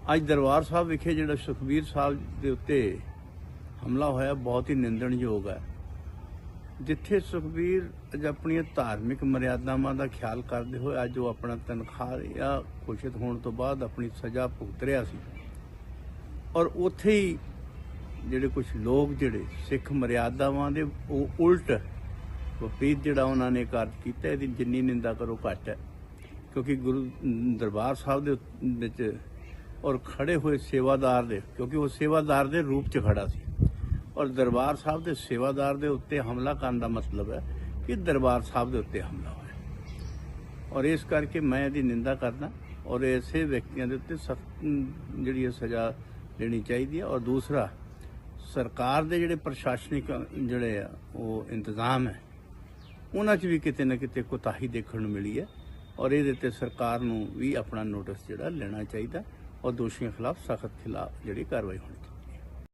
ਅੱਜ ਦਰਬਾਰ ਸਾਹਿਬ ਵਿਖੇ ਜਿਹੜਾ ਸੁਖਬੀਰ ਸਾਹਿਬ ਦੇ ਉੱਤੇ ਹਮਲਾ ਹੋਇਆ, ਬਹੁਤ ਹੀ ਨਿੰਦਣਯੋਗ ਹੈ। ਜਿੱਥੇ ਸੁਖਬੀਰ ਅੱਜ ਆਪਣੀਆਂ ਧਾਰਮਿਕ ਮਰਿਆਦਾਵਾਂ ਦਾ ਖਿਆਲ ਕਰਦੇ ਹੋਏ ਅੱਜ ਉਹ ਆਪਣਾ ਤਨਖਾਹ ਜਾਂ ਘੋਸ਼ਿਤ ਹੋਣ ਤੋਂ ਬਾਅਦ ਆਪਣੀ ਸਜ਼ਾ ਭੁਗਤ ਰਿਹਾ ਸੀ। ਔਰ ਉੱਥੇ ਹੀ ਜਿਹੜੇ ਕੁਝ ਲੋਕ ਜਿਹੜੇ ਸਿੱਖ ਮਰਿਆਦਾਵਾਂ ਦੇ, ਉਹ ਉਲਟ ਵਿਪਰੀਤ ਜਿਹੜਾ ਉਹਨਾਂ ਨੇ ਕਾਰਜ ਕੀਤਾ, ਇਹਦੀ ਜਿੰਨੀ ਨਿੰਦਾ ਕਰੋ ਘੱਟ ਹੈ। ਕਿਉਂਕਿ ਗੁਰੂ ਦਰਬਾਰ ਸਾਹਿਬ ਦੇ ਵਿੱਚ ਔਰ ਖੜੇ ਹੋਏ ਸੇਵਾਦਾਰ ਦੇ, ਕਿਉਂਕਿ ਉਹ ਸੇਵਾਦਾਰ ਦੇ ਰੂਪ 'ਚ ਖੜਾ ਸੀ। ਔਰ ਦਰਬਾਰ ਸਾਹਿਬ ਦੇ ਸੇਵਾਦਾਰ ਦੇ ਉੱਤੇ ਹਮਲਾ ਕਰਨ ਦਾ ਮਤਲਬ ਹੈ ਕਿ ਦਰਬਾਰ ਸਾਹਿਬ ਦੇ ਉੱਤੇ ਹਮਲਾ ਹੋਇਆ। ਔਰ ਇਸ ਕਰਕੇ ਮੈਂ ਇਹਦੀ ਨਿੰਦਾ ਕਰਦਾ ਔਰ ਐਸੇ ਵਿਅਕਤੀਆਂ ਦੇ ਉੱਤੇ ਸਖਤ ਜਿਹੜੀ ਹੈ ਸਜ਼ਾ ਦੇਣੀ ਚਾਹੀਦੀ ਹੈ। ਔਰ ਦੂਸਰਾ, ਸਰਕਾਰ ਦੇ ਜਿਹੜੇ ਪ੍ਰਸ਼ਾਸਨਿਕ, ਜਿਹੜੇ ਆ, ਉਹ ਇੰਤਜ਼ਾਮ ਹੈ, ਉਹਨਾਂ 'ਚ ਵੀ ਕਿਤੇ ਨਾ ਕਿਤੇ ਕੋਤਾਹੀ ਦੇਖਣ ਨੂੰ ਮਿਲੀ ਹੈ। ਔਰ ਇਹਦੇ ਤੇ ਸਰਕਾਰ ਨੂੰ ਵੀ ਆਪਣਾ ਨੋਟਿਸ ਜਿਹੜਾ ਲੈਣਾ ਚਾਹੀਦਾ। ਔਰ ਦੋਸ਼ੀਆਂ ਖਿਲਾਫ ਸਖਤ ਖਿਲਾਫ ਜਿਹੜੀ ਕਾਰਵਾਈ ਹੋਣੀ